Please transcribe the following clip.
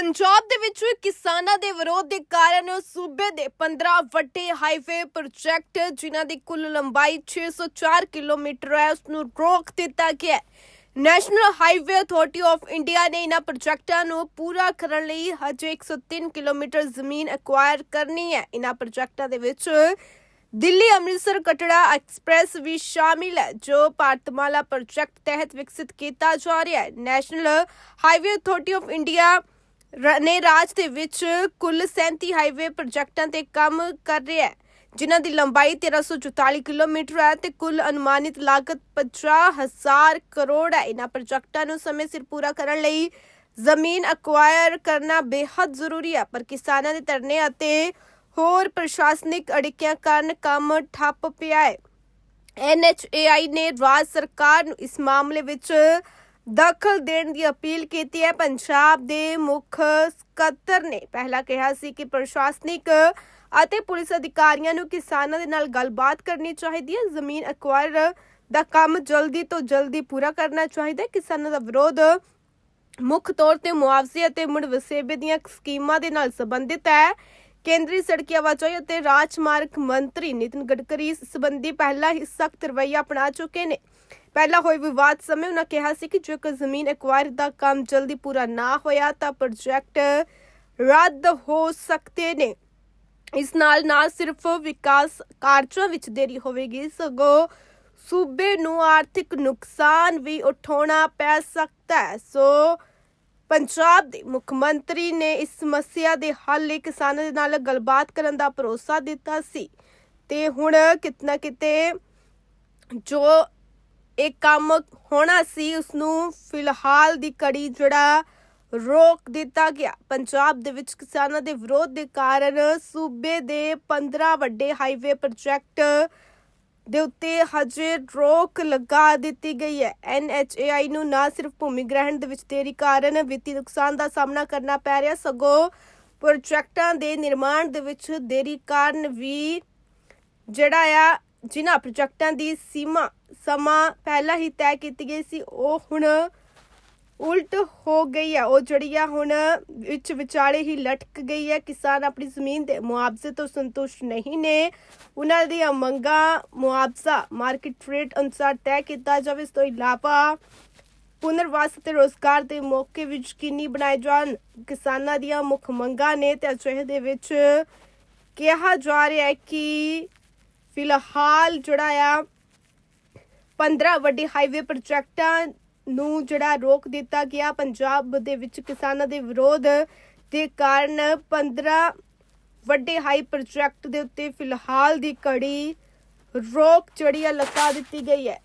ਪੰਜਾਬ ਦੇ ਵਿੱਚ ਕਿਸਾਨਾਂ ਦੇ ਵਿਰੋਧ ਦੇ ਕਾਰਨ ਸੂਬੇ ਦੇ 15 ਵੱਡੇ ਹਾਈਵੇ ਪ੍ਰੋਜੈਕਟ ਜਿਨ੍ਹਾਂ ਦੀ ਕੁੱਲ ਲੰਬਾਈ 604 ਕਿਲੋਮੀਟਰ ਹੈ ਉਸ ਨੂੰ ਰੋਕ ਦਿੱਤਾ ਗਿਆ national highway authority of India ਨੇ ਇਹਨਾਂ ਪ੍ਰੋਜੈਕਟਾਂ ਨੂੰ ਪੂਰਾ ਕਰਨ ਲਈ ਹਜੇ 103 ਕਿਲੋਮੀਟਰ ਜ਼ਮੀਨ ਐਕਵਾਇਰ ਕਰਨੀ ਹੈ। ਇਹਨਾਂ ਪ੍ਰੋਜੈਕਟਾਂ ਦੇ ਵਿੱਚ ਦਿੱਲੀ ਅੰਮ੍ਰਿਤਸਰ ਕਟੜਾ ਐਕਸਪ੍ਰੈਸ ਵੀ ਸ਼ਾਮਿਲ ਹੈ, ਜੋ ਭਾਰਤਮਾਲਾ ਪ੍ਰੋਜੈਕਟ ਤਹਿਤ ਵਿਕਸਿਤ ਕੀਤਾ ਜਾ ਰਿਹਾ ਹੈ। National highway authority of India ਨੇ ਰਾਜ ਦੇ ਵਿੱਚ ਕੁੱਲ 37 ਹਾਈਵੇ ਪ੍ਰੋਜੈਕਟਾਂ ਤੇ ਕੰਮ ਕਰ ਰਿਹਾ ਹੈ, ਜਿਨ੍ਹਾਂ ਦੀ ਲੰਬਾਈ 1344 ਕਿਲੋਮੀਟਰ ਹੈ ਤੇ ਕੁੱਲ ਅਨੁਮਾਨਿਤ ਲਾਗਤ 50000 ਕਰੋੜ ਹੈ। ਇਹਨਾਂ ਪ੍ਰੋਜੈਕਟਾਂ ਨੂੰ ਸਮੇਂ ਸਿਰ ਪੂਰਾ ਕਰਨ ਲਈ ਜ਼ਮੀਨ ਅਕਵਾਇਰ ਕਰਨਾ ਬੇहद ਜ਼ਰੂਰੀ ਹੈ, ਪਰ ਕਿਸਾਨਾਂ ਦੇ ਧਰਨੇ ਅਤੇ ਹੋਰ ਪ੍ਰਸ਼ਾਸਨਿਕ ਅੜਿੱਕਿਆਂ ਕਾਰਨ ਕੰਮ ਠੱਪ ਪਿਆ ਹੈ। ਐਨਐਚਏਆਈ ਨੇ ਰਾਜ ਸਰਕਾਰ ਨੂੰ ਇਸ ਮਾਮਲੇ ਵਿੱਚ ਦਖਲ ਦੇਣ ਦੀ ਅਪੀਲ ਕੀਤੀ ਹੈ। ਪੰਜਾਬ ਦੇ ਮੁੱਖ ਸਕੱਤਰ ਨੇ ਪਹਿਲਾਂ ਕਿਹਾ ਸੀ ਕਿ ਪ੍ਰਸ਼ਾਸਨਿਕ ਅਤੇ ਪੁਲਿਸ ਅਧਿਕਾਰੀਆਂ ਨੂੰ ਕਿਸਾਨਾਂ ਦੇ ਨਾਲ ਗੱਲਬਾਤ ਕਰਨੀ ਚਾਹੀਦੀ ਹੈ। ਜ਼ਮੀਨ ਐਕਵਾਇਰ ਦਾ ਕੰਮ ਜਲਦੀ ਤੋਂ ਜਲਦੀ ਪੂਰਾ ਕਰਨਾ ਚਾਹੀਦਾ ਹੈ। ਕਿਸਾਨਾਂ ਦਾ ਵਿਰੋਧ ਮੁੱਖ ਤੌਰ ਤੇ ਮੁਆਵਜ਼ੇ ਅਤੇ ਮੁੜ ਵਸੇਬੇ ਦੀਆਂ ਸਕੀਮਾਂ ਦੇ ਨਾਲ ਸੰਬੰਧਿਤ ਹੈ। ਕੇਂਦਰੀ ਸੜਕੀ ਆਵਾਜਾਈ ਅਤੇ ਰਾਜਮਾਰਗ ਮੰਤਰੀ ਨਿਤਿਨ ਗਡਕਰੀ ਇਸ ਸੰਬੰਧੀ ਪਹਿਲਾਂ ਹੀ ਸਖਤ ਰਵੱਈਆ ਅਪਣਾ ਚੁੱਕੇ ਨੇ। ਪਹਿਲਾਂ ਹੋਏ ਵਿਵਾਦ ਸਮੇਂ ਉਹਨਾਂ ਕਿਹਾ ਸੀ ਕਿ ਜੇਕਰ ਜ਼ਮੀਨ ਐਕਵਾਇਰ ਦਾ ਕੰਮ ਜਲਦੀ ਪੂਰਾ ਨਾ ਹੋਇਆ ਤਾਂ ਪ੍ਰੋਜੈਕਟ ਰੱਦ ਹੋ ਸਕਦੇ ਨੇ। ਇਸ ਨਾਲ ਨਾ ਸਿਰਫ ਵਿਕਾਸ ਕਾਰਜਾਂ ਵਿੱਚ ਦੇਰੀ ਹੋਵੇਗੀ, ਸਗੋਂ ਸੂਬੇ ਨੂੰ ਆਰਥਿਕ ਨੁਕਸਾਨ ਵੀ ਉਠਾਉਣਾ ਪੈ ਸਕਦਾ ਹੈ। ਸੋ ਪੰਜਾਬ ਦੇ ਮੁੱਖ ਮੰਤਰੀ ਨੇ ਇਸ ਸਮੱਸਿਆ ਦੇ ਹੱਲ ਲਈ ਕਿਸਾਨਾਂ ਦੇ ਨਾਲ ਗੱਲਬਾਤ ਕਰਨ ਦਾ ਭਰੋਸਾ ਦਿੱਤਾ ਸੀ। ਤੇ ਹੁਣ ਕਿਤਨਾ ਕਿਤੇ ਜੋ ਇਹ ਕੰਮ ਹੋਣਾ ਸੀ ਉਸ ਨੂੰ ਫਿਲਹਾਲ ਦੀ ਕੜੀ ਜਿਹੜਾ ਰੋਕ ਦਿੱਤਾ ਗਿਆ। ਪੰਜਾਬ ਦੇ ਵਿੱਚ ਕਿਸਾਨਾਂ ਦੇ ਵਿਰੋਧ ਦੇ ਕਾਰਨ ਸੂਬੇ ਦੇ 15 ਵੱਡੇ ਹਾਈਵੇ ਪ੍ਰੋਜੈਕਟ ਦੇ ਉੱਤੇ ਹਜੇ ਰੋਕ ਲਗਾ ਦਿੱਤੀ ਗਈ ਹੈ। ਐਨਐਚਏਆਈ ਨੂੰ ਨਾ ਸਿਰਫ ਭੂਮੀ ਗ੍ਰਹਿਣ ਦੇ ਵਿੱਚ ਦੇਰੀ ਕਾਰਨ ਵਿੱਤੀ ਨੁਕਸਾਨ ਦਾ ਸਾਹਮਣਾ ਕਰਨਾ ਪੈ ਰਿਹਾ, ਸਗੋਂ ਪ੍ਰੋਜੈਕਟਾਂ ਦੇ ਨਿਰਮਾਣ ਦੇ ਵਿੱਚ ਦੇਰੀ ਕਾਰਨ ਵੀ ਜਿਹੜਾ ਆ, ਜਿਨ੍ਹਾਂ ਪ੍ਰੋਜੈਕਟਾਂ ਦੀ ਸੀਮਾ ਸਮਾਂ ਪਹਿਲਾਂ ਹੀ ਤੈਅ ਕੀਤੀ ਗਈ ਸੀ, ਉਹ ਹੁਣ ਉਲਟ ਹੋ ਗਈ ਹੈ। ਉਹ ਜਿਹੜੀ ਆ ਹੁਣ ਵਿੱਚ ਵਿਚਾਲੇ ਹੀ ਲਟਕ ਗਈ ਹੈ। ਕਿਸਾਨ ਆਪਣੀ ਜ਼ਮੀਨ ਦੇ ਮੁਆਵਜ਼ੇ ਤੋਂ ਸੰਤੁਸ਼ਟ ਨਹੀਂ ਨੇ। ਉਹਨਾਂ ਦੀਆਂ ਮੰਗਾਂ, ਮੁਆਵਜ਼ਾ ਮਾਰਕੀਟ ਰੇਟ ਅਨੁਸਾਰ ਤੈਅ ਕੀਤਾ ਜਾਵੇ। ਇਸ ਤੋਂ ਇਲਾਵਾ ਪੁਨਰਵਾਸ ਅਤੇ ਰੋਜ਼ਗਾਰ ਦੇ ਮੌਕੇ ਵੀ ਯਕੀਨੀ ਬਣਾਏ ਜਾਣ। ਕਿਸਾਨਾਂ ਦੀਆਂ ਮੁੱਖ ਮੰਗਾਂ ਨੇ ਤੇ ਅਜਿਹੇ ਦੇ ਵਿੱਚ ਕਿਹਾ ਜਾ ਰਿਹਾ ਹੈ ਕਿ ਫਿਲਹਾਲ ਜਿਹੜਾ ਆ 15 ਵੱਡੇ ਹਾਈਵੇ ਪ੍ਰੋਜੈਕਟਾਂ ਨੂੰ ਜਿਹੜਾ ਰੋਕ ਦਿੱਤਾ ਗਿਆ। ਪੰਜਾਬ ਦੇ ਵਿੱਚ ਕਿਸਾਨਾਂ ਦੇ ਵਿਰੋਧ ਦੇ ਕਾਰਨ 15 ਵੱਡੇ ਹਾਈ ਪ੍ਰੋਜੈਕਟ ਦੇ ਉੱਤੇ ਫਿਲਹਾਲ ਦੀ ਕੜੀ ਰੋਕ ਜਿਹੜੀ ਆ ਲਗਾ ਦਿੱਤੀ ਗਈ ਹੈ।